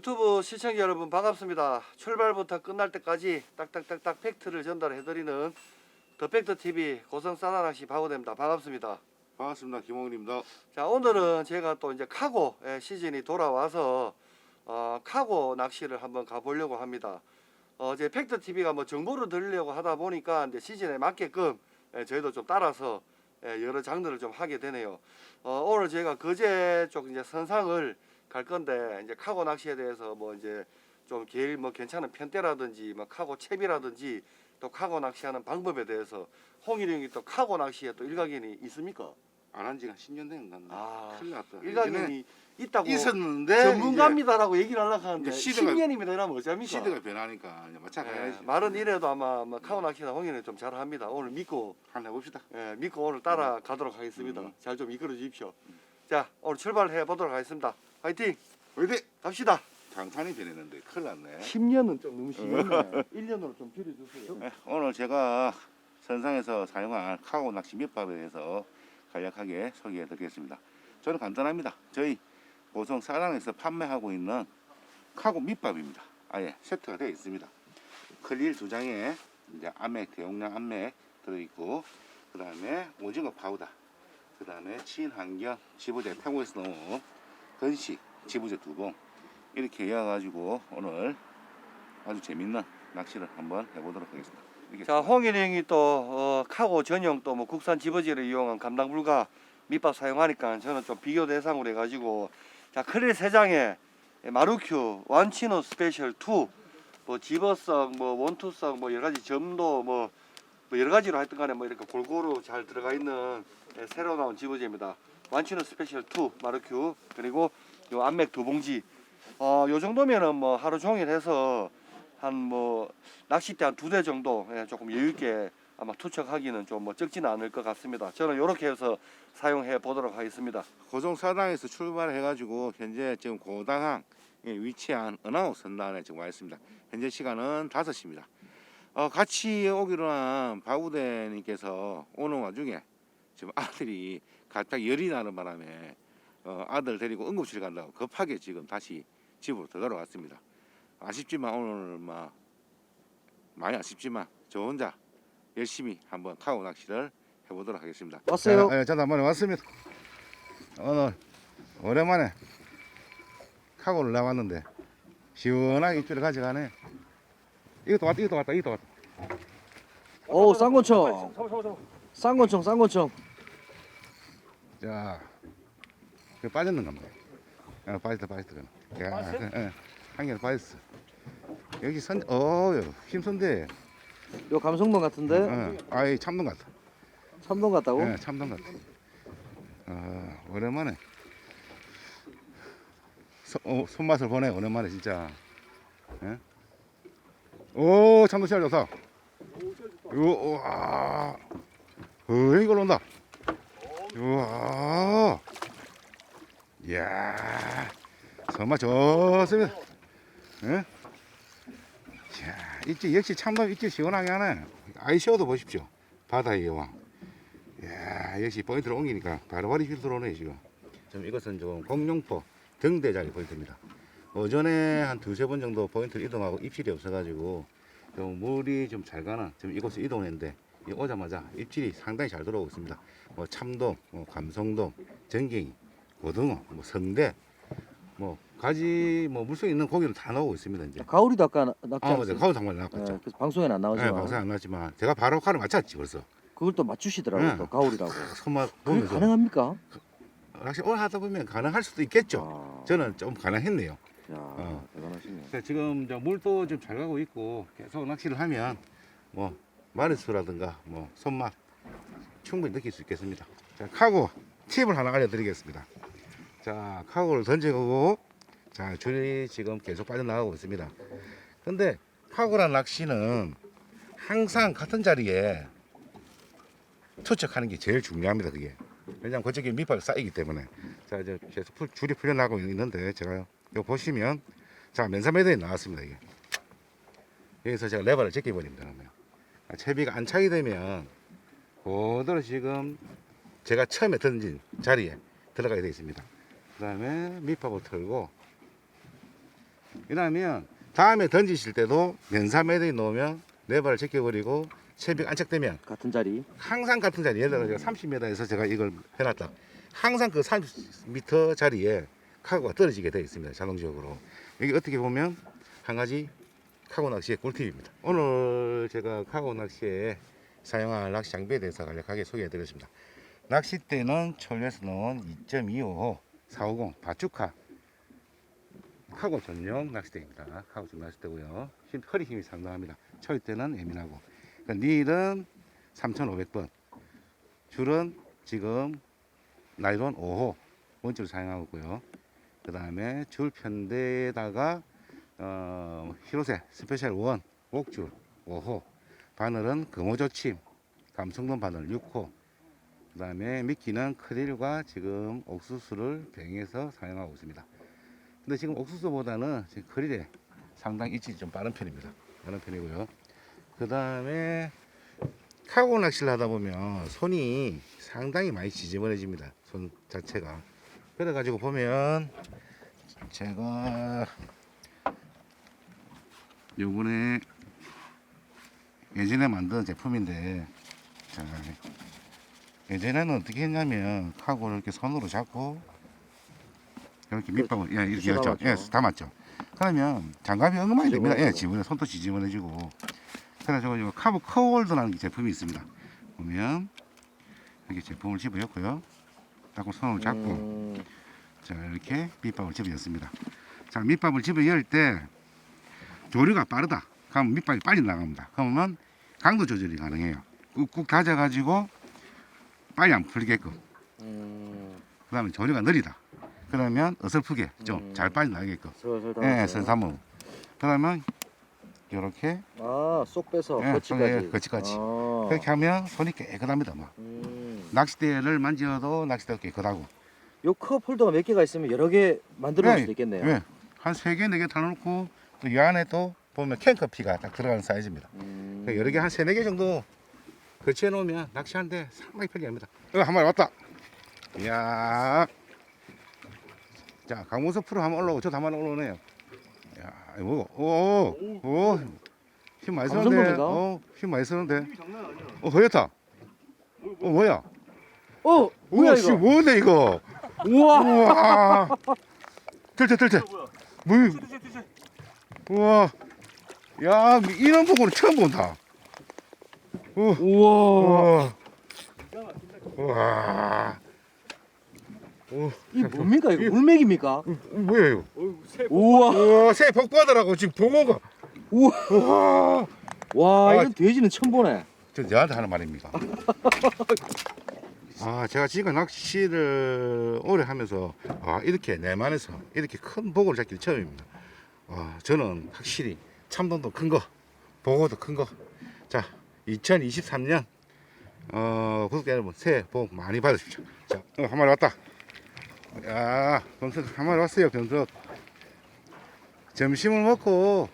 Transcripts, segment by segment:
유튜브 시청자 여러분 반갑습니다. 출발부터 끝날 때까지 딱딱딱딱 팩트를 전달해드리는 더 팩트 TV 고성 사나낚시 박우대입니다. 반갑습니다. 반갑습니다. 김홍일입니다. 자 오늘은 제가 또 이제 카고 예, 시즌이 돌아와서 어, 카고 낚시를 한번 가보려고 합니다. 어, 제 팩트 TV가 뭐 정보를 드리려고 하다 보니까 이제 시즌에 맞게끔 예, 저희도 좀 따라서 예, 여러 장르를 좀 하게 되네요. 어, 오늘 제가 거제 쪽 이제 선상을 갈 건데 이제 카고 낚시에 대해서 뭐 이제 좀 제일 뭐 괜찮은 편대라든지 뭐 카고 채비라든지 또 카고 낚시하는 방법에 대해서 홍일이 형이 또 카고 낚시에 또 일가견이 있습니까? 안 한 지가 10년 된것 같네. 아, 큰일 났다. 일가견이 있다고 있었는데 전문가입니다라고 얘기를 하려고 하는데 이제 시대가- 10년이면 이러면 이제 어쩝니까? 시대가 변하니까 이제 예. 말은 이래도 아마 뭐 카고 낚시나 홍이는 좀 잘합니다. 오늘 믿고 한번 해봅시다. 예, 믿고 오늘 따라가도록 하겠습니다. 음. 잘 좀 이끌어 주십시오. 자 오늘 출발해 보도록 하겠습니다. 화이팅 어디? 갑시다. 장판이 변했는데 큰일 났네. 10년은 좀 너무 심했네. 1년으로 좀 줄여주세요. 네, 오늘 제가 선상에서 사용한 카고 낚시 밑밥에 대해서 간략하게 소개해 드리겠습니다. 저는 간단합니다. 저희 고성 사랑에서 판매하고 있는 카고 밑밥입니다. 아예 세트가 되어 있습니다. 클릴 두 장에 이제 암맥 대용량 암맥 들어있고 그 다음에 오징어 파우더 그 다음에 친환경 지부제 페고에스 농업 건식 지부제 두봉 이렇게 이어가지고 오늘 아주 재밌는 낚시를 한번 해보도록 하겠습니다. 자 홍일이 형이 또 어, 카고 전용 또 뭐 국산 집어지를 이용한 감당 불가 밑밥 사용하니까 저는 좀 비교 대상으로 해가지고 자 크릴 세 장에 마루큐 완치노 스페셜 2뭐 집어성 뭐 원투성 뭐 여러 가지 점도 뭐, 뭐 여러 가지로 하여튼 간에 뭐 이렇게 골고루 잘 들어가 있는 예, 새로 나온 집어지입니다 완치노 스페셜 2 마루큐 그리고 요 안맥 두 봉지 어 요 정도면은 뭐 하루 종일 해서 한 뭐 낚싯대 한 두 대 정도 예, 조금 여유 있게 아마 투척하기는 좀 뭐 적지는 않을 것 같습니다. 저는 이렇게 해서 사용해 보도록 하겠습니다. 고성 사당에서 출발해가지고 현재 지금 고당항에 위치한 은하우 선단에 지금 와 있습니다. 현재 시간은 5시입니다. 어, 같이 오기로 한 바구대님께서 오는 와중에 지금 아들이 갑자기 열이 나는 바람에 어, 아들 데리고 응급실 간다고 급하게 지금 다시 집으로 들어가 왔습니다. 아쉽지만 오늘 막 많이 아쉽지만 저 혼자 열심히 한번 카고 낚시를 해보도록 하겠습니다. 왔어요. 네, 저도 한번 왔습니다. 오늘 오랜만에 카고를 나왔는데 시원하게 입질을 가져가네. 이것도 왔다, 이것도 왔다, 이것도 왔다. 오 쌍권청. 쌍권청 쌍권청. 자, 그 빠졌는 겁니다. 어, 빠졌다, 빠졌다. 그는. 야, 예, 한 개는 빠졌어. 여기 선, 어, 힘선데. 요 감성동 같은데 어, 아이 참돔 같다. 참동 같다고? 예, 참돔 같아. 어, 오랜만에 소, 어, 손맛을 보네 오랜만에 진짜. 예? 오 참돔 씨알 좋다. 요, 와, 어, 이걸 온다. 우와, 이야, 정말 좋습니다. 예? 야, 입질 역시 참돔 입질 시원하게 하네. 아이쇼도 보십시오. 바다의 여왕. 이야, 역시 포인트를 옮기니까 바로바로 힐 들어오네 지금. 지금 이것은 좀 공룡포 등대자리 포인트입니다. 오전에 한 두세 번 정도 포인트를 이동하고 입질이 없어가지고 좀 물이 좀 잘 가는 지금 이곳을 이동했는데 이 오자마자 입질이 상당히 잘 들어오고 있습니다. 뭐 참돔, 뭐 감성돔, 전갱이, 고등어, 뭐 성대, 뭐 가지 뭐 물속에 있는 고기를 다 나오고 있습니다 이제. 가오리도 아까 나- 낚시 아 맞아, 않았어요? 가오 예, 나왔죠. 그래서 방송에는 안 네, 나오지만 방송 안 나왔지만 제가 바로 칼을 맞췄지 벌써. 그걸 또 맞추시더라고요 네. 또 가오리라고 손맛 그게 보면서 가능합니까? 낚시 오래 하다 보면 가능할 수도 있겠죠. 아, 저는 좀 가능했네요. 야, 어. 대단하시네 그래서 지금 물도 좀 잘 가고 있고 계속 낚시를 하면 뭐 마리수라든가 뭐 손맛 충분히 느낄 수 있겠습니다. 자, 카고 팁을 하나 알려드리겠습니다. 자, 카고를 던지고 자 줄이 지금 계속 빠져나가고 있습니다. 근데 카고란 낚시는 항상 같은 자리에 투척하는 게 제일 중요합니다. 그게 왜냐하면 그쪽에 밑밥이 쌓이기 때문에 자 이제 계속 풀- 줄이 풀려나고 있는데 제가 요 보시면 자 면사매듭이 나왔습니다 이게 여기서 제가 레버를 제껴버립니다 그러면 아, 채비가 안착이 되면 그대로 지금 제가 처음에 던진 자리에 들어가게 되어 있습니다. 그 다음에 밑밥을 털고 이러면 다음에 던지실 때도 면사 매듭이 놓으면 네 발을 제껴버리고 채비가 안착되면 같은 자리. 항상 같은 자리. 예를 들어 제가 30m에서 제가 이걸 해놨다. 항상 그 30m 자리에 카고가 떨어지게 되어 있습니다 자동적으로. 여기 어떻게 보면 한 가지 카고 낚시의 꿀팁입니다. 오늘 제가 카고 낚시에 사용할 낚시 장비에 대해서 간략하게 소개해 드렸습니다. 낚싯대는 철에서 넣은 2.25호 450 바주카 카고 전용 낚싯대입니다. 카고 전용 낚싯대고요. 힘, 허리 힘이 상당합니다. 철대는 예민하고. 그 닐은 3,500번 줄은 지금 나이론 5호 원줄을 사용하고 있고요. 그 다음에 줄 편대에다가 어, 히로세 스페셜 원 옥줄 5호 바늘은 금호조침 감성돈 바늘 6호 그 다음에 미끼는 크릴과 지금 옥수수를 병해서 사용하고 있습니다. 근데 지금 옥수수보다는 지금 크릴에 상당히 일찍 좀 빠른 편입니다. 빠른 편이고요. 그 다음에 카고 낚시를 하다 보면 손이 상당히 많이 지저분해집니다. 손 자체가. 그래 가지고 보면 제가 요번에 예전에 만든 제품인데 자, 예전에는 어떻게 했냐면 카고를 이렇게 손으로 잡고 이렇게 밑밥을 예, 이렇게 했죠. 예, 담았죠. 그러면 장갑이 엉망이 됩니다. 예. 지분에 손도 지저분해지고 그래서 이 카보 커월드라는 제품이 있습니다. 보면 이렇게 제품을 집어였고요. 자꾸 손을 잡고 음, 자 이렇게 밑밥을 집어였습니다. 자 밑밥을 집어열 때 조류가 빠르다. 그러면 밑밥이 빨리 나갑니다. 그러면 강도 조절이 가능해요. 꾹꾹 다져가지고 빨리 안 풀리게끔. 음, 그 다음에 조류가 느리다. 그러면 어설프게 좀 음. 잘 빨리 나게끔. 슬슬 예, 담았어요. 선삼무. 그러면 이렇게 아, 쏙 빼서 예, 거치까지. 예, 거치까지. 아, 그렇게 하면 손이 깨끗합니다. 막. 음. 낚싯대를 만져도 낚싯대가 깨끗하고. 요컵 홀더가 몇 개가 있으면 여러 개 만들어 놓을 예, 수도 있겠네요. 예. 한세 개, 네개 달아놓고 또이 안에 또 보면 캔커피가 딱 들어가는 사이즈입니다. 음, 그러니까 여러 개 한 세네 개 정도 거치해 놓으면 낚시하는데 상당히 편리합니다. 어, 한 마리 왔다. 이야. 자, 강문석 프로 한번 올라오고 저도 한 마리 올라오네요. 야, 이거? 오, 오, 오. 힘 많이 쓰는데. 어, 힘 많이 쓰는데. 어, 허였다. 어, 뭐야? 어, 뭐야 우와, 씨, 이거? 뭔데 이거? 우와. 우와. 들때 들때. 뭐? 우와. 야, 이런 부분은 처음 본다. 우, 우와. 우와. 우와. 오, 이 뭡니까 이거? 물맥입니까? 뭐야 이거? 우와. 우와, 새 복받으라고 지금 봉어가. 우와. 우와. 와, 아, 이런 돼지는 처음 보네. 저 너한테 하는 말입니다. 아, 제가 지금 낚시를 오래 하면서 아, 이렇게 내만에서 이렇게 큰 복어를 잡기 처음입니다. 아, 저는 확실히 참돔도 큰 거, 복어도 큰 거. 자, 2023년 어, 구독자 여러분 새해 복 많이 받으십시오. 자, 어, 한 마리 왔다. 야, 병석 한 마리 왔어요, 병석. 점심을 먹고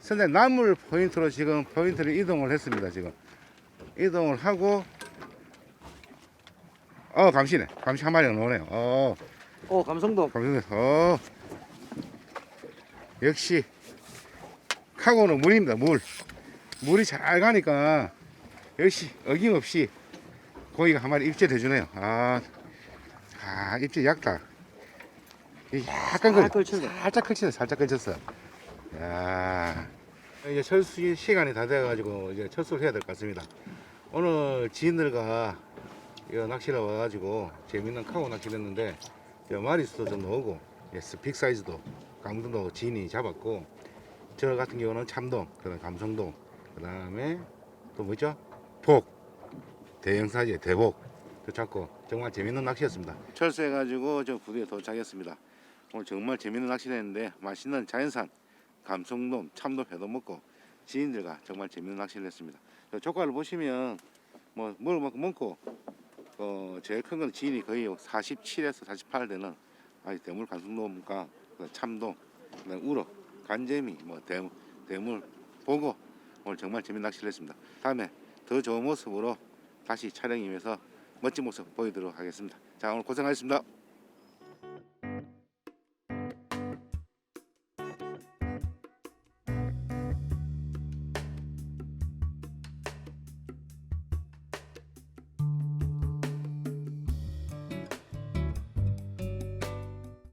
선생 나물 포인트로 지금 포인트를 이동을 했습니다. 지금 이동을 하고 어 감시네 감시 한 마리가 나오네요. 어 어, 감성돔. 감시네. 어 역시 카고는 물입니다. 물 물이 잘 가니까 역시 어김없이 고기가 한 마리 입질해 주네요. 아, 아 입질 약다. 이 약간 살 걸. 살짝 걸쳤어, 살짝 걸쳤어. 야, 이제 철수 시간이 다 돼가지고 이제 철수를 해야 될 것 같습니다. 오늘 지인들과 이거 낚시를 와가지고 재밌는 카고 낚시를 했는데 저 마리수도 좀 나오고 예스 빅 사이즈도 강동도 지인이 잡았고 저 같은 경우는 참돔, 그다음 감성돔, 그다음에 또 뭐죠? 복 대형 사이즈의 대복 또 잡고 정말 재밌는 낚시였습니다. 철수해가지고 저 부두에 도착했습니다. 오늘 정말 재밌는 낚시를 했는데 맛있는 자연산 감성돔, 참돔 회도 먹고 지인들과 정말 재밌는 낚시를 했습니다. 저 조과를 보시면 뭐 먹을 만큼 먹고 어 제일 큰 건 지인이 거의 47에서 48 되는 아주 대물 감성돔과 참돔, 그다음 우럭, 간재미, 뭐 대, 대물, 보고 오늘 정말 재밌는 낚시를 했습니다. 다음에 더 좋은 모습으로 다시 촬영 임해서 멋진 모습 보여드리도록 하겠습니다. 자 오늘 고생하셨습니다.